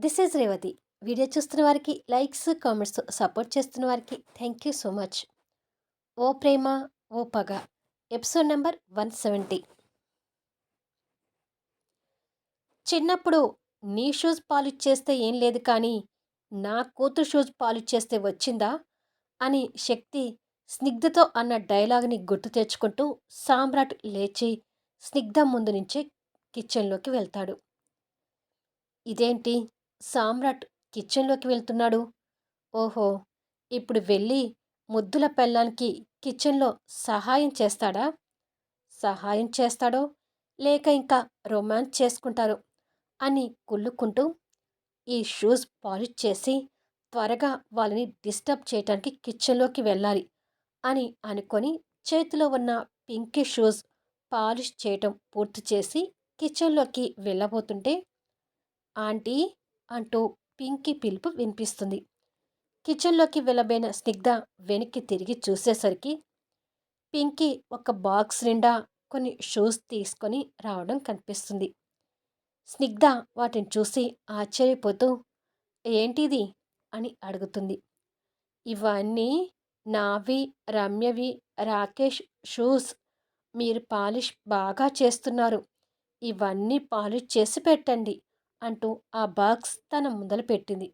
This is Revathi. Video చూస్తున్న వారికి likes comments support చేస్తున్న వారికి thank you so much. O Prema O Paga. Episode number one seventy. చిన్నప్పుడు నీ షూస్ పాలిష్ చేస్తే ఏం లేదు కానీ నా కూతురు షూస్ పాలిష్ చేస్తే వచ్చిందా? అని శక్తి స్నిగ్ధతో అన్న డైలాగ్ని గుర్తు తెచ్చుకుంటూ సామ్రాట్ లేచి స్నిగ్ధ ముందు నుంచే కిచెన్లోకి వెళ్తాడు. ఇదేంటి? సామ్రాట్ కిచెన్లోకి వెళ్తున్నాడు. ఓహో! ఇప్పుడు వెళ్ళి ముద్దుల పెళ్ళానికి కిచెన్లో సహాయం చేస్తాడా? సహాయం చేస్తాడో లేక ఇంకా రొమాన్స్ చేసుకుంటారో అని కుళ్ళుకుంటూ ఈ షూస్ పాలిష్ చేసి త్వరగా వాళ్ళని డిస్టర్బ్ చేయటానికి కిచెన్లోకి వెళ్ళాలి అని అనుకొని చేతిలో ఉన్న పింక్ షూస్ పాలిష్ చేయటం పూర్తి చేసి కిచెన్లోకి వెళ్ళబోతుంటే ఆంటీ అంటూ పింకీ పిలుపు వినిపిస్తుంది. కిచెన్లోకి వెళ్ళబోయిన స్నిగ్ధ వెనక్కి తిరిగి చూసేసరికి పింకీ ఒక బాక్స్ నిండా కొన్ని షూస్ తీసుకొని రావడం కనిపిస్తుంది. స్నిగ్ధ వాటిని చూసి ఆశ్చర్యపోతూ ఏంటిది? అని అడుగుతుంది. ఇవన్నీ నావి రమ్యవి రాకేష్ షూస్. మీరు పాలిష్ బాగా చేస్తున్నారు. ఇవన్నీ పాలిష్ చేసి పెట్టండి. అంటూ ఆ బాక్స్ తన ముందల పెట్టింది.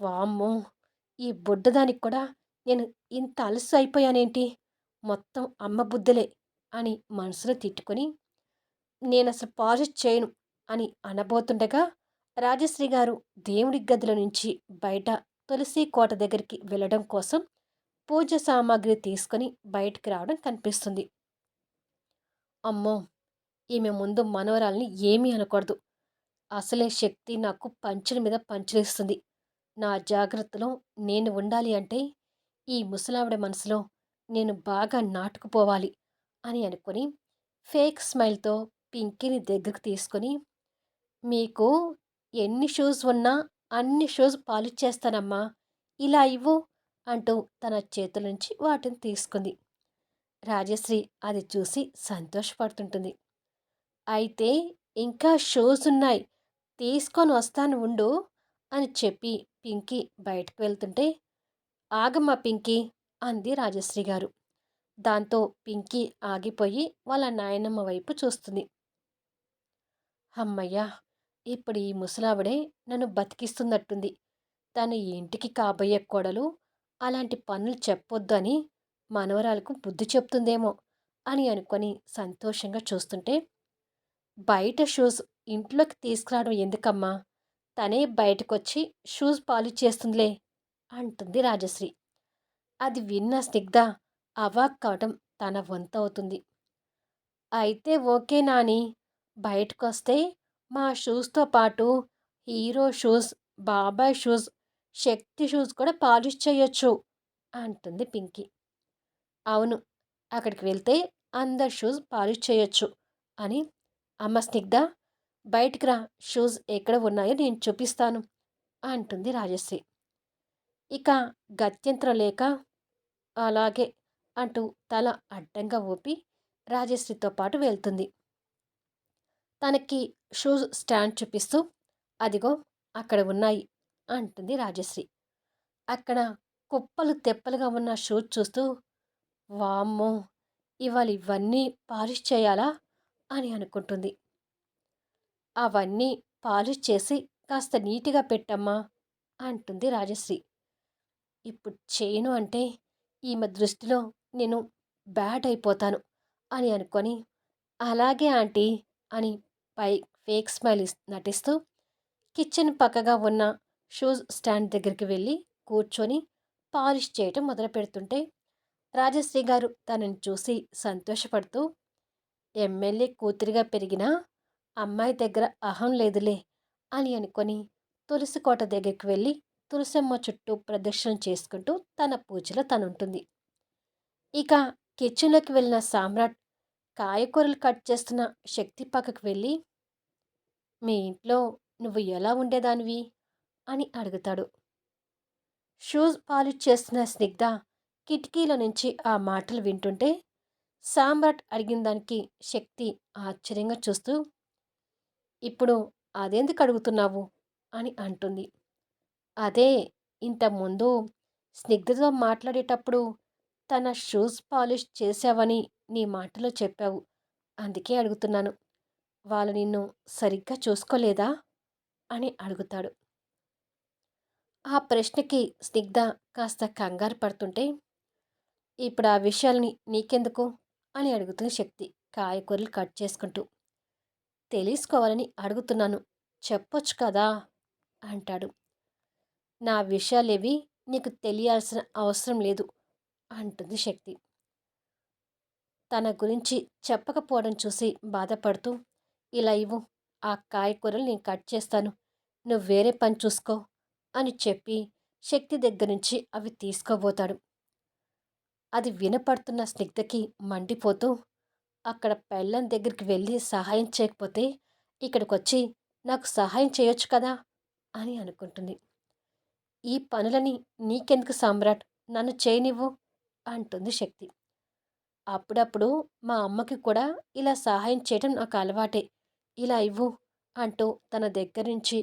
వామ్మో! ఈ బుడ్డదానికి కూడా నేను ఇంత అలసు అయిపోయానేంటి? మొత్తం అమ్మ బుద్ధలే అని మనసులో తిట్టుకొని నేను అసలు పాజిట్ చేయను అని అనబోతుండగా రాజశ్రీ గారు దేవుడి గదిలో నుంచి బయట తులసి కోట దగ్గరికి వెళ్ళడం కోసం పూజ సామాగ్రి తీసుకొని బయటికి రావడం కనిపిస్తుంది. అమ్మో! ఈమె ముందు మనవరాల్ని ఏమీ అనకూడదు. అసలే శక్తి నాకు పంచుల మీద పంచులేస్తుంది. నా జాగ్రత్తలో నేను ఉండాలి అంటే ఈ ముసలావిడ మనసులో నేను బాగా నాటుకుపోవాలి అని అనుకుని ఫేక్ స్మైల్తో పింకీని దగ్గరకు తీసుకొని మీకు ఎన్ని షూస్ ఉన్నా అన్ని షూస్ పాలిచ్చేస్తానమ్మా ఇలా ఇవ్వు అంటూ తన చేతుల నుంచి వాటిని తీసుకుంది. రాజశ్రీ అది చూసి సంతోషపడుతుంటుంది. అయితే ఇంకా షోస్ ఉన్నాయి. తీసుకొని వస్తాను ఉండు అని చెప్పి పింకీ బయటకు వెళ్తుంటే ఆగమ్మ పింకీ అంది రాజశ్రీ గారు. దాంతో పింకీ ఆగిపోయి వాళ్ళ నాయనమ్మ వైపు చూస్తుంది. అమ్మయ్యా ఇప్పుడు ఈ ముసలావిడే నన్ను బతికిస్తున్నట్టుంది. తన ఇంటికి కాబోయే కొడలు అలాంటి పనులు చెప్పొద్దని మనవరాలకు బుద్ధి చెప్తుందేమో అని అనుకొని సంతోషంగా చూస్తుంటే బయట షూస్ ఇంట్లోకి తీసుకురావడం ఎందుకమ్మా? తనే బయటకొచ్చి షూస్ పాలిష్ చేస్తుందిలే అంటుంది రాజశ్రీ. అది విన్న స్నిగ్ధ అవాక్ కావటం తన వంత అవుతుంది అయితే ఓకే నాని బయటకొస్తే మా షూస్తో పాటు హీరో షూస్ బాబాయ్ షూస్ శక్తి షూస్ కూడా పాలిష్ చేయొచ్చు అంటుంది పింకీ. అవును అక్కడికి వెళ్తే అందరి షూస్ పాలిష్ చేయొచ్చు అని అమ్మ స్నిగ్ధ బయటికి రా షూస్ ఎక్కడ ఉన్నాయో నేను చూపిస్తాను అంటుంది రాజశ్రీ. ఇక గత్యంతరం లేక అలాగే అంటూ తల అడ్డంగా ఊపి రాజశ్రీతో పాటు వెళ్తుంది. తనకి షూస్ స్టాండ్ చూపిస్తూ అదిగో అక్కడ ఉన్నాయి అంటుంది రాజశ్రీ. అక్కడ కుప్పలు తెప్పలుగా ఉన్న షూస్ చూస్తూ వామ్మో ఇవాళ ఇవన్నీ పాలిష్ చేయాలా? అని అనుకుంటుంది. అవన్నీ పాలిష్ చేసి కాస్త నీట్గా పెట్టమ్మా అంటుంది రాజశ్రీ. ఇప్పుడు చేయను అంటే ఈమె దృష్టిలో నేను బ్యాడ్ అయిపోతాను అని అనుకొని అలాగే ఆంటీ అని పై ఫేక్ స్మైల్ నటిస్తూ కిచెన్ పక్కగా ఉన్న షూస్ స్టాండ్ దగ్గరికి వెళ్ళి కూర్చొని పాలిష్ చేయటం మొదలు పెడుతుంటే రాజశ్రీ గారు తనని చూసి సంతోషపడుతూ ఎమ్మెల్యే కూతురిగా పెరిగిన అమ్మాయి దగ్గర అహం లేదులే అని అనుకొని తులసి కోట దగ్గరికి వెళ్ళి తులసమ్మ చుట్టూ ప్రదక్షిణ చేసుకుంటూ తన పూజలో తనుంటుంది. ఇక కిచెన్లోకి వెళ్ళిన సామ్రాట్ కాయకూరలు కట్ చేస్తున్న శక్తి పక్కకు వెళ్ళి మీ ఇంట్లో నువ్వు ఎలా ఉండేదానివి? అని అడుగుతాడు. షూస్ పాలిష్ చేస్తున్న స్నిగ్ధ కిటికీల నుంచి ఆ మాటలు వింటుంటే సామ్రాట్ అడిగిన దానికి శక్తి ఆశ్చర్యంగా చూస్తూ ఇప్పుడు అదెందుకు అడుగుతున్నావు? అని అంటుంది. అదే ఇంతకుముందు స్నిగ్ధతో మాట్లాడేటప్పుడు తన షూస్ పాలిష్ చేశావని నీ మాటలో చెప్పావు. అందుకే అడుగుతున్నాను. వాళ్ళు నిన్ను సరిగ్గా చూసుకోలేదా? అని అడుగుతాడు. ఆ ప్రశ్నకి స్నిగ్ధ కాస్త కంగారు పడుతుంటే ఇప్పుడు ఆ విషయాల్ని నీకెందుకు? అని అడుగుతుంది శక్తి కాయకూరలు కట్ చేసుకుంటూ. తెలుసుకోవాలని అడుగుతున్నాను. చెప్పొచ్చు కదా అంటాడు. నా విషయాలేవి నీకు తెలియాల్సిన అవసరం లేదు అంటుంది శక్తి. తన గురించి చెప్పకపోవడం చూసి బాధపడుతూ ఇలా ఇవ్వు. ఆ కాయకూరలు నేను కట్ చేస్తాను. నువ్వు వేరే పని చూసుకో అని చెప్పి శక్తి దగ్గర నుంచి అవి తీసుకోబోతాడు. అది వినపడుతున్న స్నిగ్ధకి మండిపోతూ అక్కడ పెళ్ళం దగ్గరికి వెళ్ళి సహాయం చేయకపోతే ఇక్కడికి వచ్చి నాకు సహాయం చేయొచ్చు కదా అని అనుకుంటుంది. ఈ పనులని నీకెందుకు సామ్రాట్? నన్ను చేయనివ్వు అంటుంది శక్తి. అప్పుడప్పుడు మా అమ్మకి కూడా ఇలా సహాయం చేయడం నాకు అలవాటే. ఇలా ఇవ్వు అంటూ తన దగ్గర నుంచి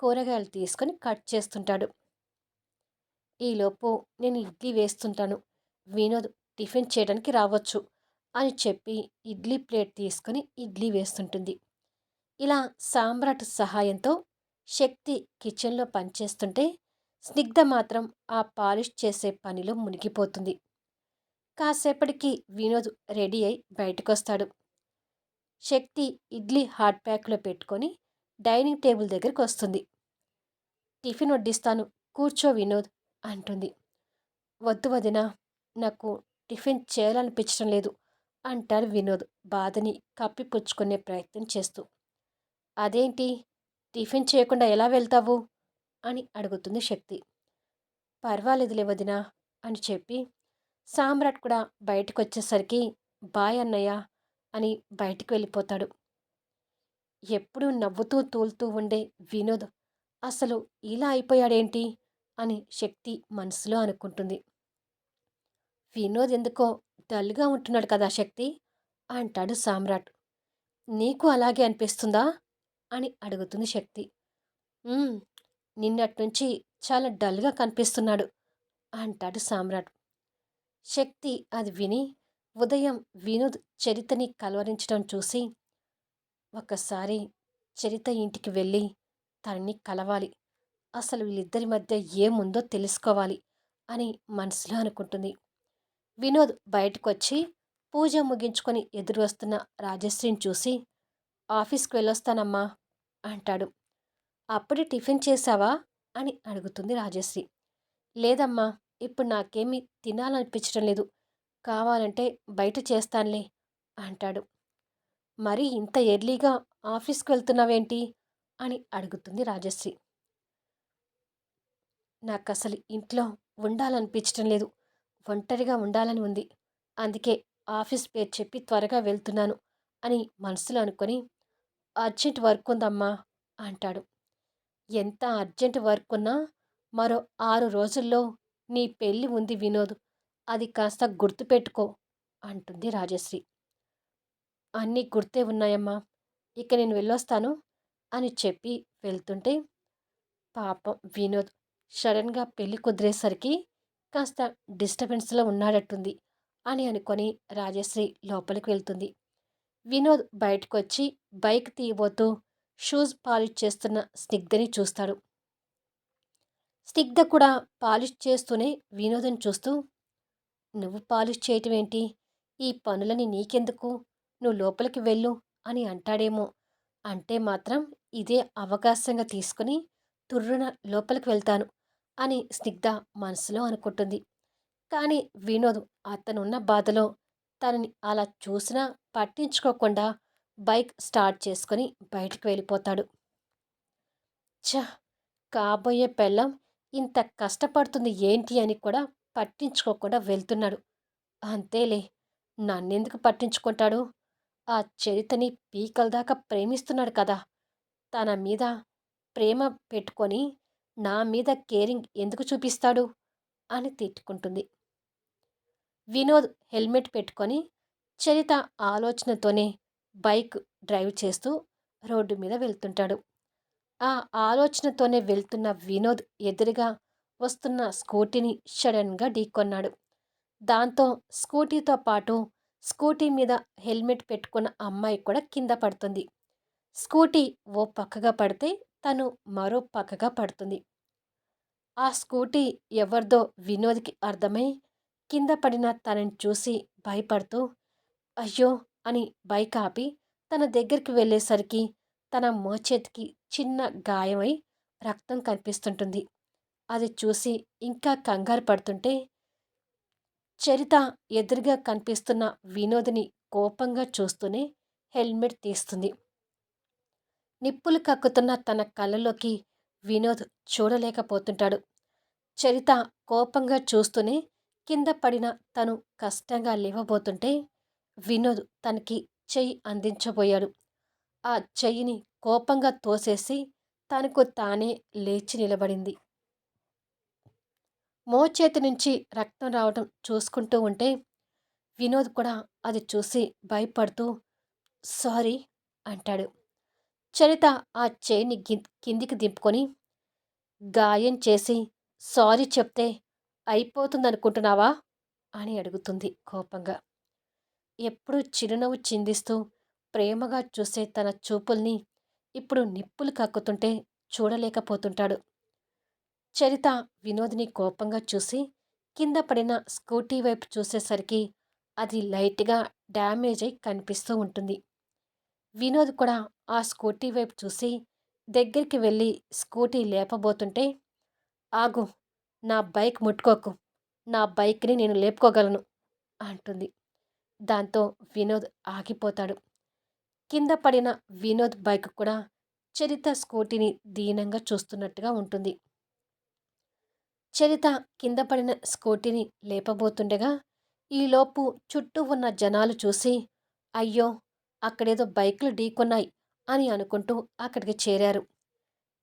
కూరగాయలు తీసుకొని కట్ చేస్తుంటాడు. ఈలోపు నేను ఇడ్లీ వేస్తుంటాను. వినోద్ టిఫిన్ చేయడానికి రావచ్చు అని చెప్పి ఇడ్లీ ప్లేట్ తీసుకొని ఇడ్లీ వేస్తుంటుంది. ఇలా సామ్రాట్ సహాయంతో శక్తి కిచెన్లో పనిచేస్తుంటే స్నిగ్ధ మాత్రం ఆ పాలిష్ చేసే పనిలో మునిగిపోతుంది. కాసేపటికి వినోద్ రెడీ అయి బయటకొస్తాడు. శక్తి ఇడ్లీ హాట్ ప్యాక్లో పెట్టుకొని డైనింగ్ టేబుల్ దగ్గరికి వస్తుంది. టిఫిన్ వడ్డిస్తాను కూర్చో వినోద్ అంటుంది. వద్దు వదిన నాకు టిఫిన్ చేయాలనిపించడం లేదు అంటాడు వినోద్ బాధని కప్పిపుచ్చుకునే ప్రయత్నం చేస్తూ. అదేంటి? టిఫిన్ చేయకుండా ఎలా వెళ్తావు? అని అడుగుతుంది శక్తి. పర్వాలేదులే వదినా అని చెప్పి సామ్రాట్ కూడా బయటకు వచ్చేసరికి బాయ్ అన్నయ్య అని బయటికి వెళ్ళిపోతాడు. ఎప్పుడూ నవ్వుతూ తూలుతూ ఉండే వినోద్ అసలు ఇలా అయిపోయాడేంటి? అని శక్తి మనసులో అనుకుంటుంది. వినోద్ ఎందుకో డల్గా ఉంటున్నాడు కదా శక్తి? అంటాడు సామ్రాట్. నీకు అలాగే అనిపిస్తుందా? అని అడుగుతుంది శక్తి. నిన్నటి నుంచి చాలా డల్గా కనిపిస్తున్నాడు అంటాడు సామ్రాట్. శక్తి అది విని ఉదయం వినోద్ చరితని కలవరించడం చూసి ఒకసారి చరిత ఇంటికి వెళ్ళి తనని కలవాలి. అసలు వీళ్ళిద్దరి మధ్య ఏముందో తెలుసుకోవాలి అని మనసులో అనుకుంటుంది. వినోద్ బయటకొచ్చి పూజ ముగించుకొని ఎదురు వస్తున్న రాజశ్రీని చూసి ఆఫీస్కి వెళ్ళొస్తానమ్మా అంటాడు. అప్పుడే టిఫిన్ చేశావా? అని అడుగుతుంది రాజశ్రీ. లేదమ్మా ఇప్పుడు నాకేమీ తినాలనిపించడం లేదు. కావాలంటే బయట చేస్తానులే అంటాడు. మరి ఇంత ఎర్లీగా ఆఫీస్కి వెళ్తున్నావేంటి? అని అడుగుతుంది రాజశ్రీ. నాకు అసలు ఇంట్లో ఉండాలనిపించడం లేదు. ఒంటరిగా ఉండాలని ఉంది. అందుకే ఆఫీస్ పేరు చెప్పి త్వరగా వెళ్తున్నాను అని మనసులో అనుకొని అర్జెంట్ వర్క్ ఉందమ్మా అంటాడు. ఎంత అర్జెంట్ వర్క్ ఉన్నా మరో ఆరు రోజుల్లో నీ పెళ్ళి ఉంది వినోద్. అది కాస్త గుర్తుపెట్టుకో అంటుంది రాజశ్రీ. అన్నీ గుర్తే ఉన్నాయమ్మా. ఇక నేను వెళ్ళొస్తాను అని చెప్పి వెళ్తుంటే పాపం వినోద్ సడన్గా పెళ్ళి కుదిరేసరికి కాస్త డిస్టర్బెన్స్లో ఉన్నాడట్టుంది అని అనుకొని రాజశ్రీ లోపలికి వెళ్తుంది. వినోద్ బయటకు వచ్చి బైక్ తీయబోతూ షూస్ పాలిష్ చేస్తున్న స్నిగ్ధని చూస్తాడు. స్నిగ్ధ కూడా పాలిష్ చేస్తూనే వినోదం చూస్తూ నువ్వు పాలిష్ చేయటం ఏంటి ఈ పనులని నీకెందుకు? నువ్వు లోపలికి వెళ్ళు అని అంటాడేమో. అంటే మాత్రం ఇదే అవకాశంగా తీసుకుని తుర్రున లోపలికి వెళ్తాను. అని స్నిగ్ధ మనసులో అనుకుంటుంది. కానీ వినోద్ అతనున్న బాధలో తనని అలా చూసినా పట్టించుకోకుండా బైక్ స్టార్ట్ చేసుకొని బయటకు వెళ్ళిపోతాడు. ఛ! కాబోయే పెళ్ళం ఇంత కష్టపడుతుంది ఏంటి అని కూడా పట్టించుకోకుండా వెళ్తున్నాడు. అంతేలే నన్నెందుకు పట్టించుకుంటాడు? ఆ చరితని పీకల దాకా ప్రేమిస్తున్నాడు కదా! తన మీద ప్రేమ పెట్టుకొని నా మీద కేరింగ్ ఎందుకు చూపిస్తాడు అని తిట్టుకుంటుంది వినోద్ హెల్మెట్ పెట్టుకొని చరిత ఆలోచనతోనే బైక్ డ్రైవ్ చేస్తూ రోడ్డు మీద వెళ్తుంటాడు ఆ ఆలోచనతోనే వెళ్తున్న వినోద్ ఎదురుగా వస్తున్న స్కూటీని సడన్‌గా ఢీకొన్నాడు. దాంతో స్కూటీతో పాటు స్కూటీ మీద హెల్మెట్ పెట్టుకున్న అమ్మాయి కూడా కింద పడుతుంది. స్కూటీ ఓ పక్కగా పడితే తను మరో పక్కగా పడుతుంది. ఆ స్కూటీ ఎవరిదో వినోద్‌కి అర్థమై కింద పడిన తనని చూసి భయపడుతూ అయ్యో! అని బైక్ ఆపి తన దగ్గరికి వెళ్ళేసరికి తన మోచేతికి చిన్న గాయమై రక్తం కనిపిస్తుంటుంది. అది చూసి ఇంకా కంగారు పడుతుంటే చరిత ఎదురుగా కనిపిస్తున్న వినోద్‌ని కోపంగా చూస్తూనే హెల్మెట్ తీస్తుంది. నిప్పులు కక్కుతున్న తన కళ్ళలోకి వినోద్ చూడలేకపోతుంటాడు. చరిత కోపంగా చూస్తూనే కింద పడిన తను కష్టంగా లేవబోతుంటే వినోద్ తనకి చెయ్యి అందించబోయాడు. ఆ చెయ్యిని కోపంగా తోసేసి తనకు తానే లేచి నిలబడింది. మోచేతి నుంచి రక్తం రావడం చూసుకుంటూ ఉంటే వినోద్ కూడా అది చూసి భయపడుతూ సారీ అంటాడు. చరిత ఆ చేయిని కిందికి దింపుకొని గాయం చేసి సారీ చెప్తే అయిపోతుందనుకుంటున్నావా అని అడుగుతుంది కోపంగా. ఎప్పుడూ చిరునవ్వు చిందిస్తూ ప్రేమగా చూసే తన చూపుల్ని ఇప్పుడు నిప్పులు కక్కుతుంటే చూడలేకపోతుంటాడు. చరిత వినోద్ని కోపంగా చూసి కింద పడిన స్కూటీ వైపు చూసేసరికి అది లైట్గా డ్యామేజ్ అయి కనిపిస్తూ ఉంటుంది. వినోద్ కూడా ఆ స్కూటీ వైపు చూసి దగ్గరికి వెళ్ళి స్కూటీ లేపబోతుంటే ఆగు నా బైక్ ముట్టుకోకు నా బైక్ని నేను లేపుకోగలను అంటుంది. దాంతో వినోద్ ఆగిపోతాడు. కింద పడిన వినోద్ బైక్ కూడా చరిత స్కూటీని దీనంగా చూస్తున్నట్టుగా ఉంటుంది. చరిత కింద పడిన స్కూటీని లేపబోతుండగా ఈలోపు చుట్టూ ఉన్న జనాలు చూసి అయ్యో అక్కడేదో బైకులు ఢీకొన్నాయి అని అనుకుంటూ అక్కడికి చేరారు.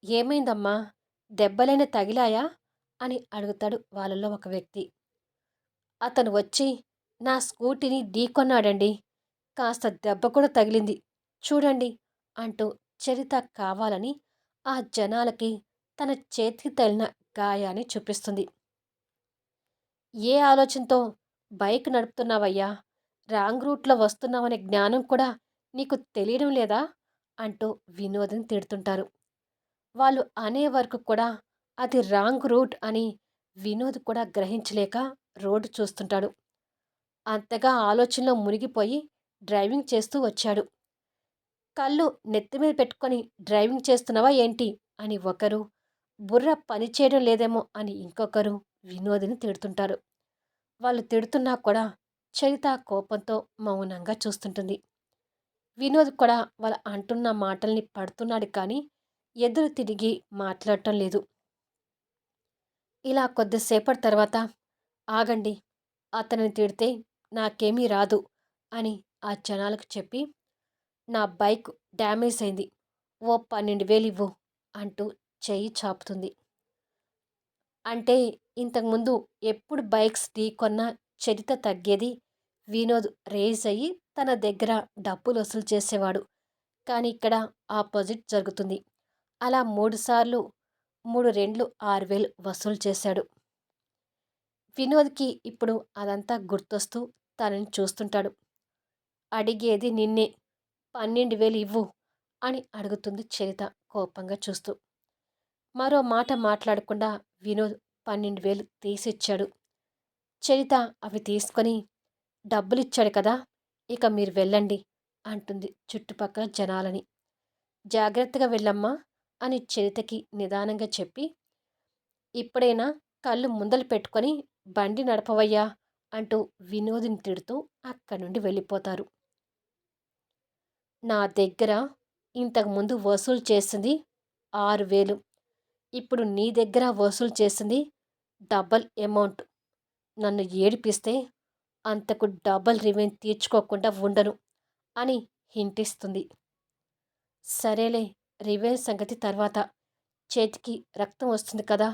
ఏమైందమ్మా? దెబ్బలైనా తగిలాయా? అని అడుగుతాడు వాళ్ళలో ఒక వ్యక్తి. అతను వచ్చి నా స్కూటీని ఢీకొన్నాడండి. కాస్త దెబ్బ కూడా తగిలింది. చూడండి అంటూ చరిత కావాలని ఆ జనాలకి తన చేతికి తగిలిన గాయాన్ని చూపిస్తుంది. ఏ ఆలోచనతో బైక్ నడుపుతున్నావయ్యా? రాంగ్ రూట్లో వస్తున్నావనే జ్ఞానం కూడా నీకు తెలియడం లేదా? అంటూ వినోదం తిడుతుంటారు. వాళ్ళు అనే వరకు కూడా అది రాంగ్ రూట్ అని వినోద్ కూడా గ్రహించలేక రోడ్డు చూస్తుంటాడు. అంతగా ఆలోచనలో మునిగిపోయి డ్రైవింగ్ చేస్తూ వచ్చాడు. కళ్ళు నెత్తి మీద పెట్టుకొని డ్రైవింగ్ చేస్తున్నావా ఏంటి? అని ఒకరు బుర్ర పనిచేయడం లేదేమో అని ఇంకొకరు వినోదిని తిడుతుంటారు. వాళ్ళు తిడుతున్నా కూడా చరిత కోపంతో మౌనంగా చూస్తుంటుంది. వినోద్ కూడా వాళ్ళ అంటున్న మాటల్ని పడుతున్నాడు కానీ ఎదురు తిరిగి మాట్లాడటం లేదు. ఇలా కొద్దిసేపటి తర్వాత ఆగండి అతనిని తిడితే నాకేమీ రాదు అని ఆ జనాలకు చెప్పి నా బైక్ డ్యామేజ్ అయింది ఓ పన్నెండు వేలు ఇవ్వు అంటూ చెయ్యి చాపుతుంది. అంటే ఇంతకుముందు ఎప్పుడు బైక్స్ ఢీకొన్నా చరిత తగ్గేది వినోద్ రేజ్ అయ్యి తన దగ్గర డబ్బులు వసూలు చేసేవాడు. కానీ ఇక్కడ ఆపోజిట్ జరుగుతుంది. అలా మూడుసార్లు మూడు రెండ్లు ఆరు వేలు వసూలు చేశాడు. వినోద్కి ఇప్పుడు అదంతా గుర్తొస్తూ తనని చూస్తుంటాడు. అడిగేది నిన్నే పన్నెండు వేలు ఇవ్వు అని అడుగుతుంది చరిత కోపంగా చూస్తూ. మరో మాట మాట్లాడకుండా వినోద్ పన్నెండు వేలు తీసిచ్చాడు. చరిత అవి తీసుకొని డబ్బులిచ్చాడు కదా ఇక మీరు వెళ్ళండి అంటుంది చుట్టుపక్కల జనాలని. జాగ్రత్తగా వెళ్ళమ్మా అని చరితకి నిదానంగా చెప్పి ఇప్పుడైనా కళ్ళు ముందలు పెట్టుకొని బండి నడపవయ్యా అంటూ వినోదిని తిడుతూ అక్కడి నుండి వెళ్ళిపోతారు. నా దగ్గర ఇంతకుముందు వసూలు చేసింది ఆరు వేలు. ఇప్పుడు నీ దగ్గర వసూలు చేసింది డబల్ అమౌంట్. నన్ను ఏడిపిస్తే అంతకు డబల్ రివెంజ్ తీర్చుకోకుండా ఉండను అని హింటిస్తుంది. సరేలే రివెంజ్ సంగతి తర్వాత. చేతికి రక్తం వస్తుంది కదా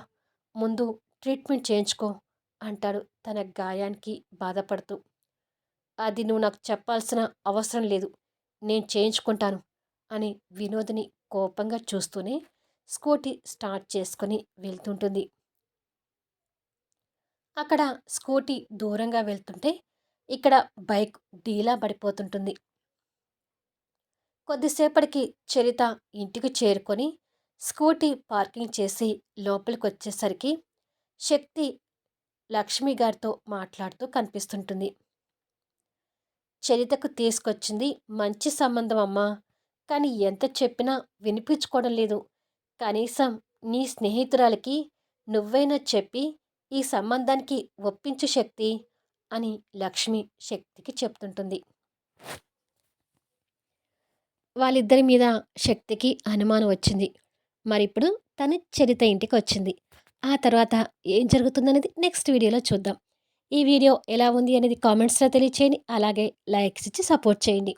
ముందు ట్రీట్మెంట్ చేయించుకో అంటాడు తన గాయానికి బాధపడుతూ. అది నువ్వు నాకు చెప్పాల్సిన అవసరం లేదు నేను చేయించుకుంటాను అని వినోద్ని కోపంగా చూస్తూనే స్కూటీ స్టార్ట్ చేసుకొని వెళ్తుంటుంది. అక్కడ స్కూటీ దూరంగా వెళ్తుంటే ఇక్కడ బైక్ డీలా పడిపోతుంటుంది. కొద్దిసేపటికి చరిత ఇంటికి చేరుకొని స్కూటీ పార్కింగ్ చేసి లోపలికి వచ్చేసరికి శక్తి లక్ష్మి గారితో మాట్లాడుతూ కనిపిస్తుంటుంది. చరితకు తీసుకొచ్చింది మంచి సంబంధం అమ్మా. కానీ ఎంత చెప్పినా వినిపించుకోవడం లేదు. కనీసం నీ స్నేహితురాలకి నువ్వైనా చెప్పి ఈ సంబంధానికి ఒప్పించు శక్తి అని లక్ష్మి శక్తికి చెప్తుంటుంది. వాళ్ళిద్దరి మీద శక్తికి అనుమానం వచ్చింది. మరి ఇప్పుడు తను చరిత ఇంటికి వచ్చింది. ఆ తర్వాత ఏం జరుగుతుందనేది నెక్స్ట్ వీడియోలో చూద్దాం. ఈ వీడియో ఎలా ఉంది అనేది కామెంట్స్లో తెలియచేయండి. అలాగే లైక్స్ ఇచ్చి సపోర్ట్ చేయండి.